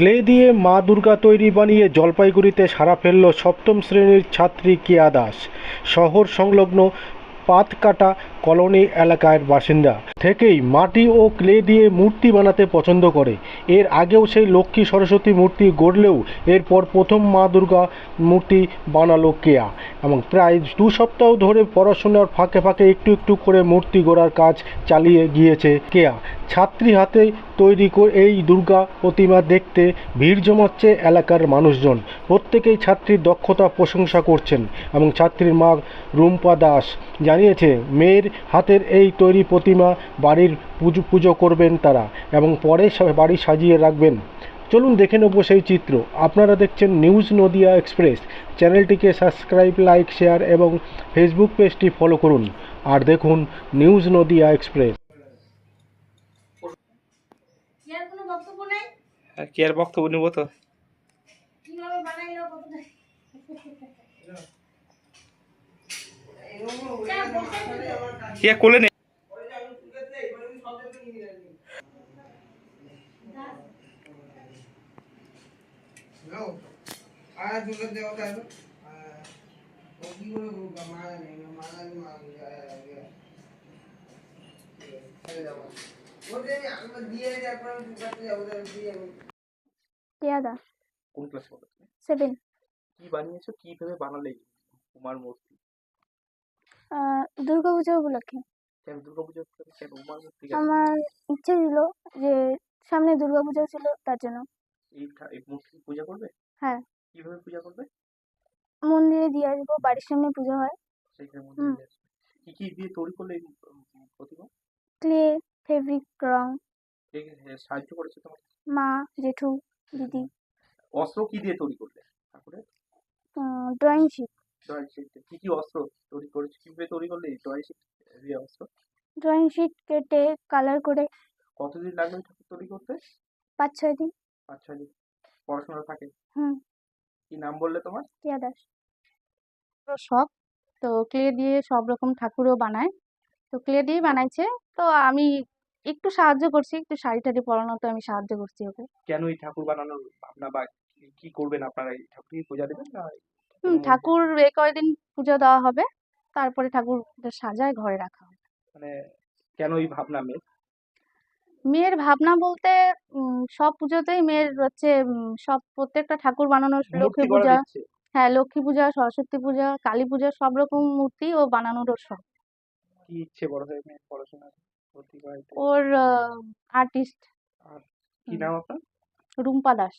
Clay দিয়ে মা দুর্গা তৈরি বানিয়ে জলপাইগুড়িতে সারা ফেলল সপ্তম শ্রেণির ছাত্রী কিয়া দাস। শহর সংলগ্ন পাতকাটা কলোনি এলাকার বাসিন্দা। থেকেই মাটি ও ক্লে দিয়ে মূর্তি বানাতে পছন্দ করে। এর আগেও সেই লক্ষ্মী সরস্বতী মূর্তি গড়লেও এরপর প্রথম মা দুর্গা মূর্তি বানালো কেয়া। এবং প্রায় দু সপ্তাহ ধরে পড়াশোনার ফাঁকে ফাঁকে একটু একটু করে মূর্তি গড়ার কাজ চালিয়ে গিয়েছে কেয়া। ছাত্রী হাতে তৈরি করে এই দুর্গা প্রতিমা দেখতে ভিড় জমাচ্ছে এলাকার মানুষজন। প্রত্যেকেই ছাত্রীর দক্ষতা প্রশংসা করছেন এবং ছাত্রীর মা রুম্পা দাস জানিয়েছে, মেয়ের হাতের এই তৈরি প্রতিমা বাড়ির পুজো পুজো করবেন তারা এবং পরে বাড়ি সাজিয়ে রাখবেন। চলুন দেখে নেব সেই চিত্র। আপনারা দেখছেন নিউজ নদিয়া এক্সপ্রেস। চ্যানেলটিকে সাবস্ক্রাইব লাইক শেয়ার এবং ফেসবুক পেজটি ফলো করুন। আর দেখুন নিউজ নদিয়া এক্সপ্রেস। কি আর বক্তব্য নেই? আর কি আর বক্তব্য নেব তো? কীভাবে বানাইলো কতটা? আর কোলে ও কি কোন ক্লাসে পড়ো সেভেন কি বানিয়েছো? কীভাবে বানালে? উমার মূর্তি। দুর্গা পুজো উপলক্ষে? আমার ইচ্ছে ছিল যে সামনে দুর্গা পুজো ছিল তার জন্য। পূজা করবে? হ্যাঁ। কীভাবে পূজা করবে? মন্দিরে দিয়ে আসব বাড়ির সামনে পুজো হয়। কি কি দিয়ে তৈরি করলে প্রতিমা? ক্লে ফেব্রিক রং। কে সাহায্য করেছে তোমার মা জেঠু দিদি। অস্ত্র কি দিয়ে তৈরি করলে তারপরে ড্রয়িং শিট ড্রয়িং শিট কি কি অস্ত্র তৈরি করেছ? কীভাবে তৈরি করলে এই ড্রয়িং শিট দিয়ে অস্ত্র? ড্রয়িং শিট কেটে কালার করে। কতদিন লাগবে ঠাকুর তৈরি করতে? পাঁচ ছয় দিন। পাঁচ ছয় দিন। পড়াশোনা থাকে? হুম। কি নাম বললে তোমার? কেয়া দাস। তো শখ। তো ক্লে দিয়ে সব রকম ঠাকুরও বানায়। তো ক্লে দিয়েই বানাইছে। তো আমি একটু সাহায্য করছি। একটু শাড়ি টাড়ি পরানোতে আমি সাহায্য করছি ওকে। কেন এই ঠাকুর বানানোর ভাবনা বা কি- করবেন আপনারা? এই ঠাকুর পূজা দেবেন না হুম ঠাকুর এ কয়দিন পুজো দেওয়া হবে? তারপরে ঠাকুর সাজায় ঘরে রাখা হবে। মানে কেন এই ভাবনা মেয়ে মেয়ের ভাবনা বলতে সব পুজোতেই মেয়ের হচ্ছে সব প্রত্যেকটা ঠাকুর বানানোর লক্ষ্মী পূজা হ্যাঁ লক্ষ্মী পূজা সরস্বতী পূজা কালী পূজা সব রকম মূর্তি ও বানানোর শখ। কি ইচ্ছে বড় হয়ে মেয়ে পড়াশোনা ওর আর্টিস্ট। কি নাম আপনার? রুম্পা দাস।